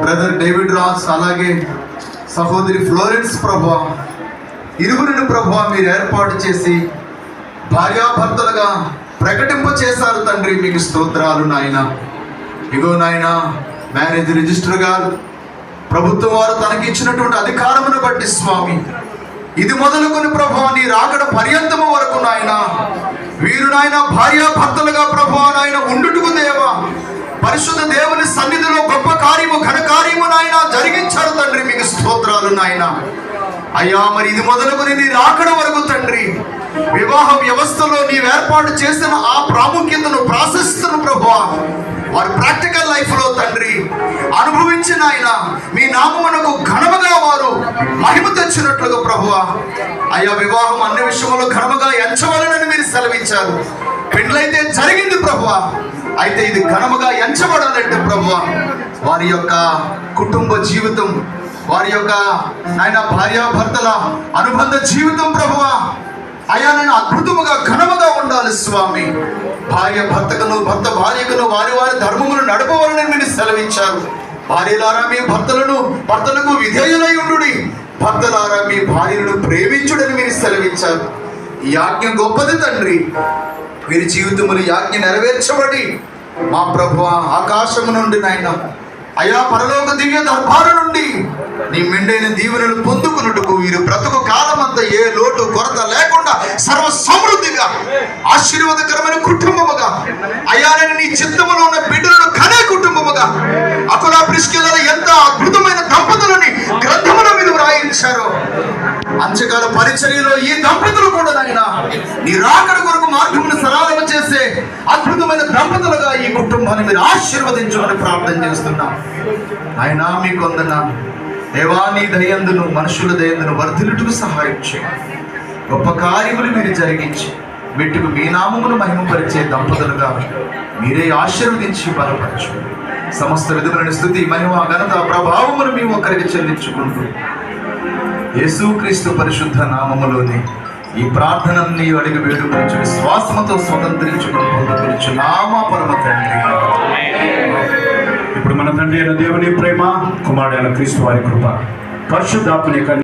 Brother David Ross అలాగే సహోదరి Florence ప్రభా ఇరువురిని ప్రభా మీరు ఏర్పాటు చేసి భార్యాభర్తలుగా ప్రకటింప చేశారు తండ్రి మీకు స్తోత్రాలు నాయన. ఇగో నాయన మ్యారేజ్ రిజిస్టర్ గారు ప్రభుత్వం వారు తనకి ఇచ్చినటువంటి అధికారమును బట్టి స్వామి ఇది మొదలుకొని ప్రభా నీ రాకడ పర్యంతము వరకు నాయన వీరు నాయన భార్యాభర్తలుగా ప్రభా నాయన ఉండుటకు పరిశుద్ధ దేవుని సన్నిధిలో గొప్ప కార్యము ఘన కార్యము నాయన జరిగించారు తండ్రి. మీకు స్తోత్రాలు నాయన. అయ్యా మరి ఇది మొదలుకొని నీ రాకడ వరకు తండ్రి. వివాహ వ్యవస్థలో నీవు ఏర్పాటు చేసిన ఆ ప్రాముఖ్యతను ప్రాశస్తను ప్రభు వారి ప్రాక్టికల్ లైఫ్లో తండ్రి అనుభవించిన ఆయన మీ నామమునకు ఘనముగా వారు మహిమ తెచ్చినట్లుగా ప్రభువా అయ్యా వివాహం అన్ని విషయంలో ఘనముగా ఎంచవలనని మీరు సెలవించారు పెండ్లైతే జరిగింది ప్రభువా అయితే ఇది ఘనముగా ఎంచబడాలంటే ప్రభు వారి యొక్క కుటుంబ జీవితం వారి యొక్క ఆయన భార్యాభర్తల అనుబంధ జీవితం ప్రభువా అయా నేను అద్భుతముగా ఘనముగా ఉండాలి స్వామి. భార్య భర్తకును భర్త భార్యకును వారి వారి ధర్మములు నడపవాలని మీరు సెలవించారు భార్యలారా మీ భర్తలను భర్తలకు విధేయులై ఉండు భర్తలారా మీ భార్యలను ప్రేమించుడని మీరు సెలవించారు ఈ గొప్పది తండ్రి. వీరి జీవితములు యాజ్ఞ నెరవేర్చబడి మా ప్రభు ఆకాశము నుండి నాయన అయా పరలోక దివ్య దర్బారు నుండి నీ మెండైన దీవెనలు పొందుకున్నట్టుకు వీరు బ్రతుకు కాలమంతా ఏ లోటు కొరత లేకుండా సర్వ సమృద్ధిగా ఆశీర్వాదకరమైన కుటుంబముగా అంచకాల పరిచర్యలో ఈ దంపతులు కూడా నాయన నీ రాకడ కొరకు మార్గమును సరళము చేసే అద్భుతమైన దంపతులుగా ఈ కుటుంబాన్ని మీరు ఆశీర్వదించమని ప్రార్థన చేస్తున్నా. ఆయన మీకు వందన దేవా నీ దయందును మనుషుల దయందును వర్ధిల్లుటకు సహాయం చేయండి గొప్ప కార్యములు మీరు జరిగించి వీటికి మీ నామమును మహిమపరిచే దంపతులుగా మీరే ఆశీర్వదించి బలపరచు. సమస్త విధములను స్థుతి మహిమ ఘనత ప్రభావమును మేము ఒకరికి చెల్లించుకుంటూ యేసుక్రీస్తు పరిశుద్ధ నామములోని ఈ ప్రార్థనని అడిగి వేడుకొచ్చు విశ్వాసముతో స్వతంత్రించుకుని పొందుకొచ్చు నామ పరమ తండ్రి. ఇప్పుడు మన తండ్రి అయిన దేవుని ప్రేమ కుమారుడైన క్రీస్తు వారి కృప పరిశుద్ధాత్మని యొక్క